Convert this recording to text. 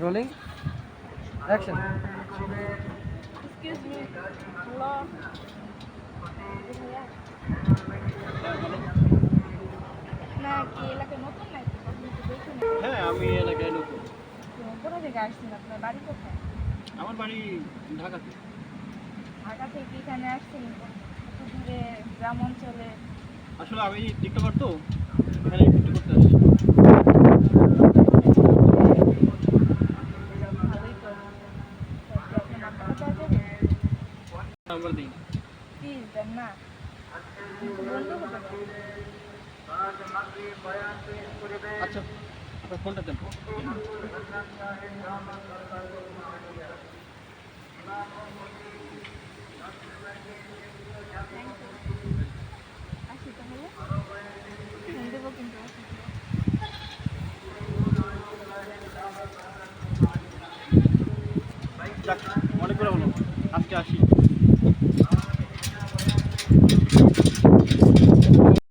Rolling action Excuse me. Hello. না কি এলাকায় নতুন নাকি হ্যাঁ আমি এলাকায় নতুন কোথা থেকে আসছেন আপনার বাড়ি কোথায় আমার বাড়ি ঢাকাতে ঢাকা থেকে এখানে আসছেন দূরে গ্রাম অঞ্চলে আসলে আমি টিকটকার তো এখানে টিকটক করতে আসছি ভালোই তো তো কি আপনার নাম্বারটা দেওয়া যাবে নাম্বার দেন আচ্ছা ফোনটা দেন। অনেক করে হলো আজকে আসি।